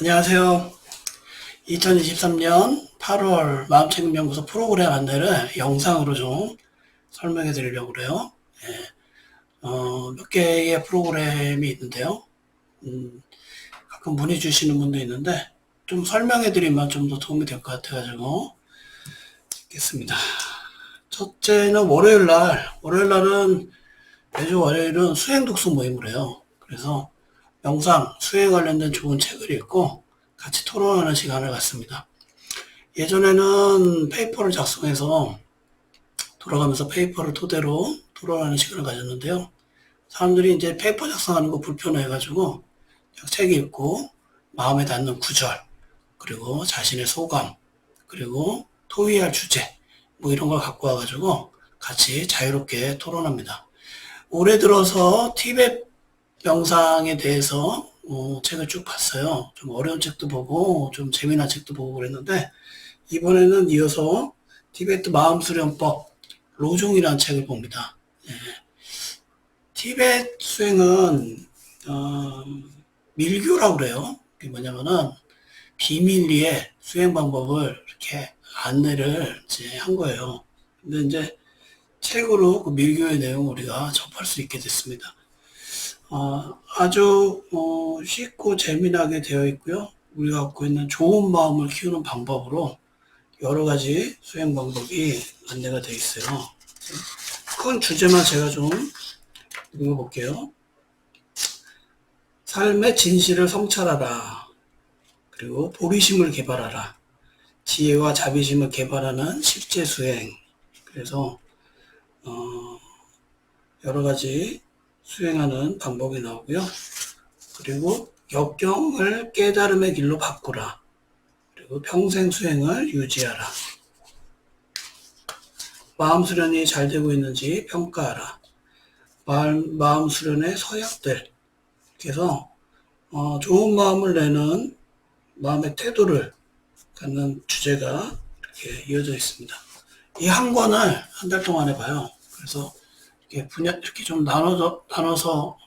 안녕하세요. 2023년 8월 마음책임연구소 프로그램 안내를 영상으로 좀 설명해 드리려고 그래요. 예. 어, 몇 개의 프로그램이 있는데요. 음, 가끔 문의 주시는 분도 있는데 좀 설명해 드리면 좀 더 도움이 될 것 같아가지고 찍겠습니다. 첫째는 월요일 날, 월요일 날은 매주 월요일은 수행 독서 모임을 해요. 그래서 명상, 수행 관련된 좋은 책을 읽고 같이 토론하는 시간을 갖습니다. 예전에는 페이퍼를 작성해서 돌아가면서 페이퍼를 토대로 토론하는 시간을 가졌는데요. 사람들이 이제 페이퍼 작성하는 거 불편해가지고 책 읽고 마음에 닿는 구절, 그리고 자신의 소감, 그리고 토의할 주제, 뭐 이런 걸 갖고 와가지고 같이 자유롭게 토론합니다. 올해 들어서 티벳 명상에 대해서 어, 책을 쭉 봤어요. 좀 어려운 책도 보고 좀 재미난 책도 보고 그랬는데 이번에는 이어서 티베트 마음 수련법 로종이라는 책을 봅니다. 예. 티베트 수행은 어, 밀교라고 그래요. 그게 뭐냐면은 비밀리에 수행 방법을 이렇게 안내를 이제 한 거예요. 근데 이제 책으로 그 밀교의 내용을 우리가 접할 수 있게 됐습니다. 어, 아주 어, 쉽고 재미나게 되어 있고요. 우리가 갖고 있는 좋은 마음을 키우는 방법으로 여러 가지 수행 방법이 안내가 되어 있어요. 큰 주제만 제가 좀 읽어볼게요. 삶의 진실을 성찰하라. 그리고 보리심을 개발하라. 지혜와 자비심을 개발하는 십제 수행. 그래서 어, 여러 가지 수행하는 방법이 나오고요. 그리고 역경을 깨달음의 길로 바꾸라. 그리고 평생 수행을 유지하라. 마음 수련이 잘 되고 있는지 평가하라. 마음, 마음 수련의 서약들. 그래서 어, 좋은 마음을 내는 마음의 태도를 갖는 주제가 이렇게 이어져 있습니다. 이 한 권을 한 달 동안 해봐요. 그래서 이렇게 분야 이렇게 좀 나눠서 나눠서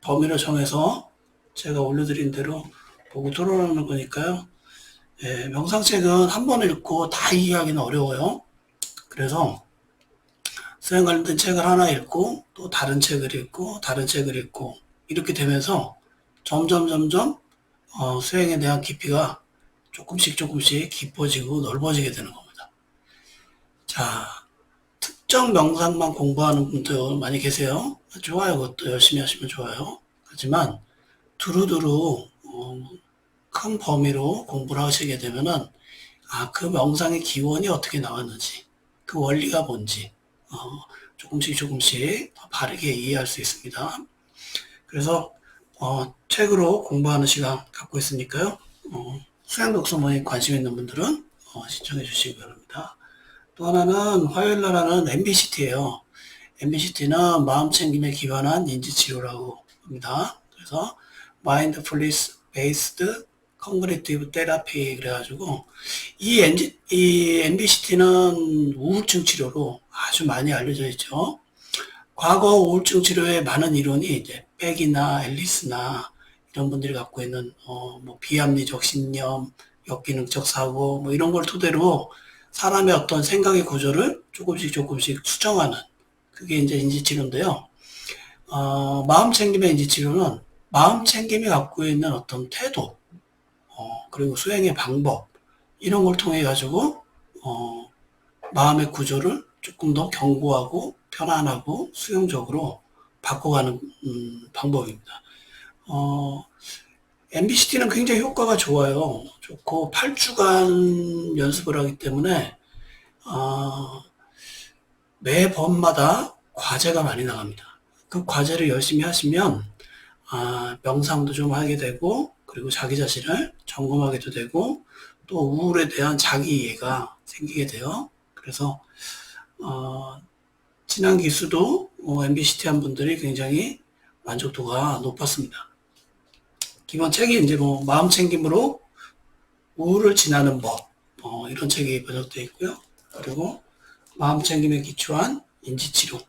범위를 정해서 제가 올려드린 대로 보고 토론하는 거니까요. 예, 명상책은 한 번 읽고 다 이해하기는 어려워요. 그래서 수행 관련된 책을 하나 읽고 또 다른 책을 읽고 다른 책을 읽고 이렇게 되면서 점점 점점 어, 수행에 대한 깊이가 조금씩 조금씩 깊어지고 넓어지게 되는 겁니다. 자, 특정 명상만 공부하는 분들 많이 계세요. 좋아요. 그것도 열심히 하시면 좋아요. 하지만 두루두루 어, 큰 범위로 공부를 하시게 되면은 아, 그 명상의 기원이 어떻게 나왔는지, 그 원리가 뭔지 어, 조금씩 조금씩 더 바르게 이해할 수 있습니다. 그래서 어, 책으로 공부하는 시간 갖고 있으니까요. 어, 수행 독서 모임 관심 있는 분들은 어, 신청해 주시기 바랍니다. 또 하나는 화요일 날 하는 MBCT예요. MBCT는 마음 챙김에 기반한 인지 치료라고 합니다. 그래서 Mindfulness Based Cognitive Therapy 그래가지고 이, NG, 이 MBCT는 우울증 치료로 아주 많이 알려져 있죠. 과거 우울증 치료의 많은 이론이 이제 백이나 앨리스나 이런 분들이 갖고 있는 어, 뭐 비합리적 신념, 역기능적 사고 뭐 이런 걸 토대로 사람의 어떤 생각의 구조를 조금씩 조금씩 수정하는 그게 이제 인지치료인데요. 어, 마음 챙김의 인지치료는 마음 챙김이 갖고 있는 어떤 태도, 어, 그리고 수행의 방법 이런 걸 통해 가지고 어, 마음의 구조를 조금 더 견고하고 편안하고 수용적으로 바꿔가는 음, 방법입니다. 어, MBCT는 굉장히 효과가 좋아요. 좋고 8주간 연습을 하기 때문에 어, 매 번마다 과제가 많이 나갑니다. 그 과제를 열심히 하시면 아, 명상도 좀 하게 되고 그리고 자기 자신을 점검하게도 되고 또 우울에 대한 자기 이해가 생기게 돼요. 그래서 어, 지난 기수도 어, MBCT 한 분들이 굉장히 만족도가 높았습니다. 기본 책이 이제 뭐 마음 챙김으로 우울을 지나는 법 어, 이런 책이 번역되어 있고요. 그리고 마음 챙김에 기초한 인지치료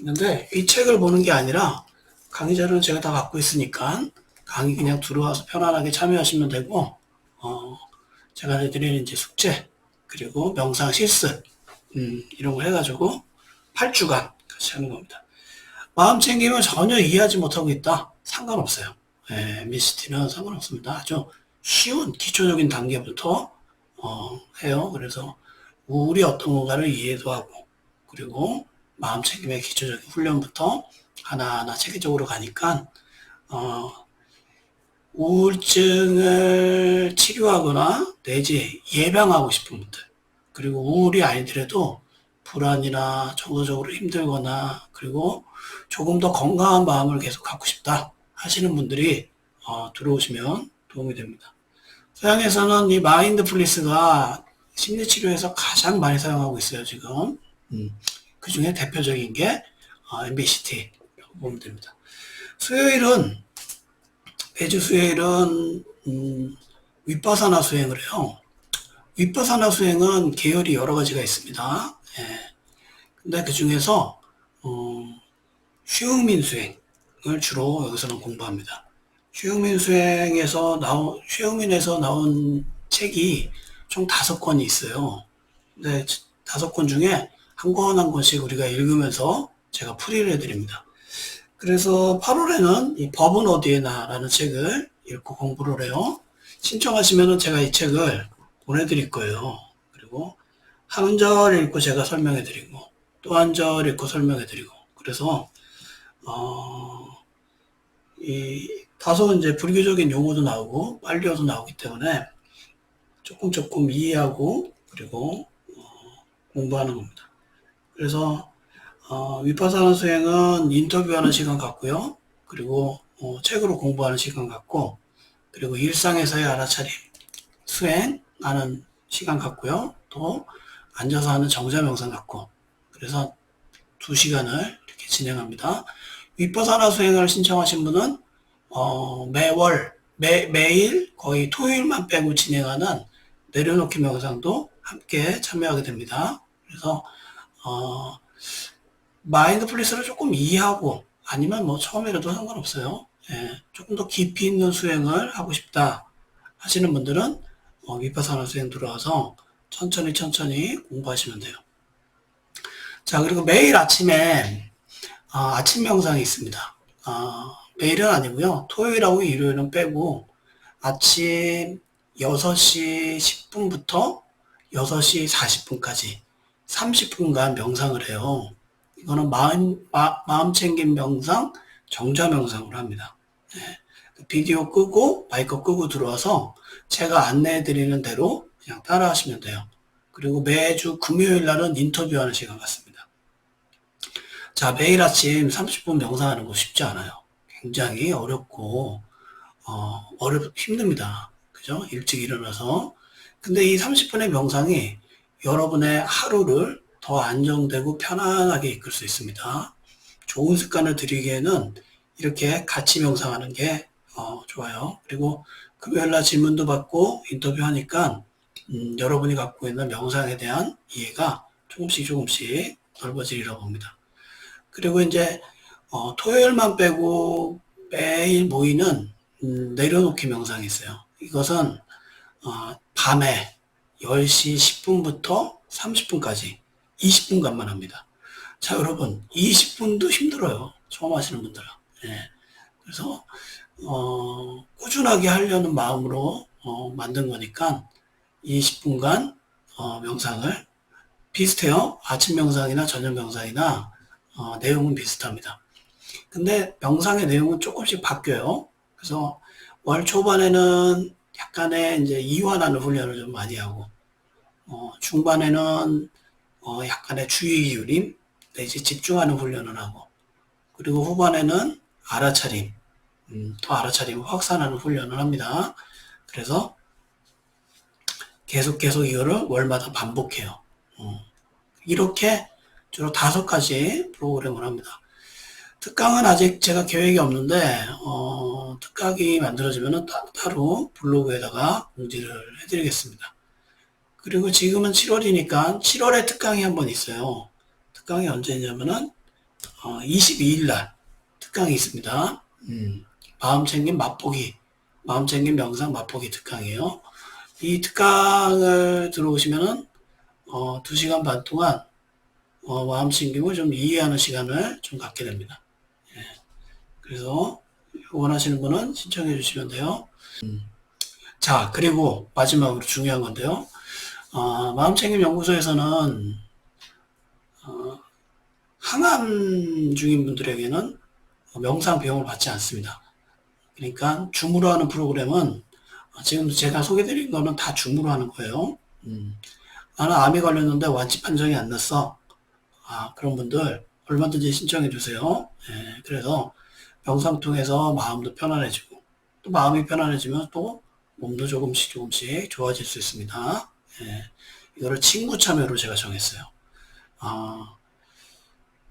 있는데 이 책을 보는 게 아니라 강의 자료는 제가 다 갖고 있으니까 강의 그냥 들어와서 편안하게 참여하시면 되고, 어, 제가 해드리는 이제 숙제, 그리고 명상 실습, 음, 이런 거 해가지고 8주간 같이 하는 겁니다. 마음 챙김을 전혀 이해하지 못하고 있다? 상관없어요. 예, MBCT는 상관없습니다. 아주 쉬운 기초적인 단계부터 어, 해요. 그래서 우울이 어떤 건가를 이해도 하고 그리고 마음 챙김의 기초적인 훈련부터 하나하나 체계적으로 가니까 어, 우울증을 치료하거나 내지 예방하고 싶은 분들 그리고 우울이 아니더라도 불안이나 정서적으로 힘들거나 그리고 조금 더 건강한 마음을 계속 갖고 싶다 하시는 분들이 어, 들어오시면 도움이 됩니다. 서양에서는 이 마인드풀리스가 심리치료에서 가장 많이 사용하고 있어요 지금. 음, 그 중에 대표적인 게 어, MBCT라고 보면 됩니다. 수요일은 매주 수요일은 음, 윗바사나 수행을 해요. 윗바사나 수행은 계열이 여러 가지가 있습니다. 예. 근데 그 중에서 어, 슈흥민 수행 을 주로 여기서는 공부합니다. 슈흥민 수행에서 나온 슈흥민에서 나온 책이 총 다섯 권이 있어요. 근데 다섯 권 중에 한 권 한 권씩 우리가 읽으면서 제가 풀이를 해드립니다. 그래서 8월에는 이 법은 어디에나라는 책을 읽고 공부를 해요. 신청하시면은 제가 이 책을 보내드릴 거예요. 그리고 한 절 읽고 제가 설명해드리고 또 한 절 읽고 설명해드리고 그래서 어, 이 다소 이제 불교적인 용어도 나오고 빨리어도 나오기 때문에 조금 조금 이해하고 그리고 어, 공부하는 겁니다. 그래서 어, 위파사나 수행은 인터뷰하는 시간 같고요. 그리고 어, 책으로 공부하는 시간 같고 그리고 일상에서의 알아차림 수행하는 시간 같고요. 또 앉아서 하는 정자 명상 같고 그래서 두 시간을 이렇게 진행합니다. 위파사나 수행을 신청하신 분은 어, 매월 매, 매일 거의 토요일만 빼고 진행하는 내려놓기 명상도 함께 참여하게 됩니다. 그래서 어, 마인드풀리스를 조금 이해하고 아니면 뭐 처음이라도 상관없어요. 예, 조금 더 깊이 있는 수행을 하고 싶다 하시는 분들은 어, 위파사나 수행 들어와서 천천히 천천히 공부하시면 돼요. 자 그리고 매일 아침에 어, 아침 명상이 있습니다. 어, 매일은 아니고요. 토요일하고 일요일은 빼고 아침 6시 10분부터 6시 40분까지 30분간 명상을 해요. 이거는 마음, 마, 마음 챙김 명상, 정자 명상을 합니다. 네. 비디오 끄고 마이크 끄고 들어와서 제가 안내해 드리는 대로 그냥 따라 하시면 돼요. 그리고 매주 금요일 날은 인터뷰하는 시간 같습니다. 자, 매일 아침 30분 명상하는 거 쉽지 않아요. 굉장히 어렵고, 어, 어렵, 힘듭니다. 그죠? 일찍 일어나서. 근데 이 30분의 명상이 여러분의 하루를 더 안정되고 편안하게 이끌 수 있습니다. 좋은 습관을 들이기에는 이렇게 같이 명상하는 게 어, 좋아요. 그리고 금요일날 질문도 받고 인터뷰하니까 음, 여러분이 갖고 있는 명상에 대한 이해가 조금씩 조금씩 넓어지리라 봅니다. 그리고 이제 어, 토요일만 빼고 매일 모이는 음, 내려놓기 명상이 있어요. 이것은 어, 밤에 10시 10분부터 30분까지 20분간만 합니다. 자, 여러분, 20분도 힘들어요. 처음 하시는 분들은. 예. 그래서, 어, 꾸준하게 하려는 마음으로, 어, 만든 거니까 20분간, 어, 명상을 비슷해요. 아침 명상이나 저녁 명상이나, 어, 내용은 비슷합니다. 근데 명상의 내용은 조금씩 바뀌어요. 그래서 월 초반에는 약간의 이제 이완하는 훈련을 좀 많이 하고, 어, 중반에는 어, 약간의 주의 기울임 내지 집중하는 훈련을 하고 그리고 후반에는 알아차림 음, 더 알아차림을 확산하는 훈련을 합니다. 그래서 계속 계속 이거를 월마다 반복해요. 어, 이렇게 주로 다섯 가지 프로그램을 합니다. 특강은 아직 제가 계획이 없는데 어, 특강이 만들어지면 따로 블로그에다가 공지를 해드리겠습니다. 그리고 지금은 7월이니까 7월에 특강이 한 번 있어요. 특강이 언제냐면은 어, 22일 날 특강이 있습니다. 음, 마음 챙김 맛보기, 마음 챙김 명상 맛보기 특강이에요. 이 특강을 들어오시면은 어, 2시간 반 동안 어, 마음 챙김을 좀 이해하는 시간을 좀 갖게 됩니다. 예. 그래서 원하시는 분은 신청해 주시면 돼요. 음. 자, 그리고 마지막으로 중요한 건데요. 어, 마음챙김 연구소에서는 어, 항암 중인 분들에게는 명상 비용을 받지 않습니다. 그러니까 줌으로 하는 프로그램은 어, 지금 제가 소개드린 거는 다 줌으로 하는 거예요. 음. 나는 암에 걸렸는데 완치 판정이 안 났어. 아, 그런 분들 얼마든지 신청해 주세요. 예, 그래서 명상 통해서 마음도 편안해지고 또 마음이 편안해지면 또 몸도 조금씩 조금씩 좋아질 수 있습니다. 예, 이거를 친구 참여로 제가 정했어요. 아,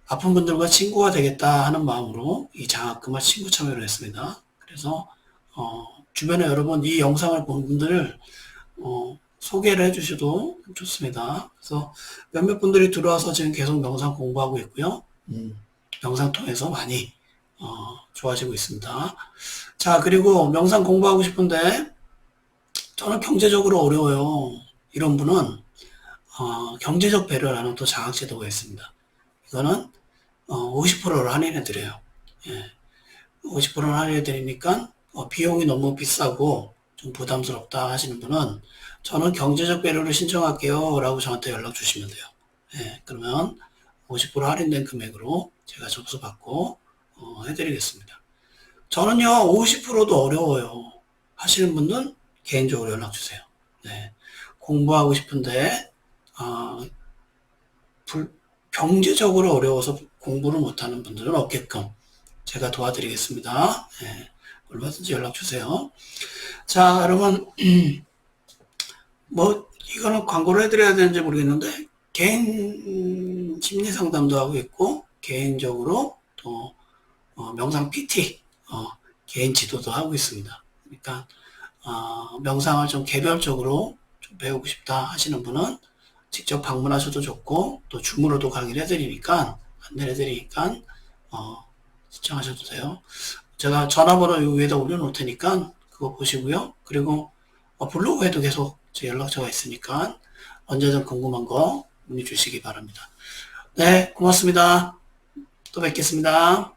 아픈 분들과 친구가 되겠다 하는 마음으로 이 장학금을 친구 참여로 했습니다. 그래서 어, 주변에 여러분 이 영상을 본 분들 어, 소개를 해주셔도 좋습니다. 그래서 몇몇 분들이 들어와서 지금 계속 명상 공부하고 있고요. 음, 명상 통해서 많이 어, 좋아지고 있습니다. 자 그리고 명상 공부하고 싶은데 저는 경제적으로 어려워요. 이런 분은 어, 경제적 배려라는 또 장학제도가 있습니다. 이거는 어, 50%를 할인해 드려요. 예. 50%를 할인해 드리니까 어, 비용이 너무 비싸고 좀 부담스럽다 하시는 분은 저는 경제적 배려를 신청할게요 라고 저한테 연락 주시면 돼요. 예, 그러면 50% 할인된 금액으로 제가 접수 받고 어, 해드리겠습니다. 저는요 50%도 어려워요 하시는 분은 개인적으로 연락 주세요. 네. 공부하고 싶은데 어, 불, 경제적으로 어려워서 공부를 못하는 분들은 없게끔 제가 도와드리겠습니다. 네. 얼마든지 연락 주세요. 자, 여러분, 뭐, 이거는 광고를 해드려야 되는지 모르겠는데, 개인 심리 상담도 하고 있고, 개인적으로 또, 어, 명상 PT, 어, 개인 지도도 하고 있습니다. 그러니까, 어, 명상을 좀 개별적으로 좀 배우고 싶다 하시는 분은 직접 방문하셔도 좋고, 또 줌으로도 강의를 해드리니까, 안내를 해드리니까, 어, 시청하셔도 돼요. 제가 전화번호 위에다 올려놓을 테니까 그거 보시고요. 그리고 어, 블로그에도 계속 제 연락처가 있으니까 언제든 궁금한 거 문의 주시기 바랍니다. 네, 고맙습니다. 또 뵙겠습니다.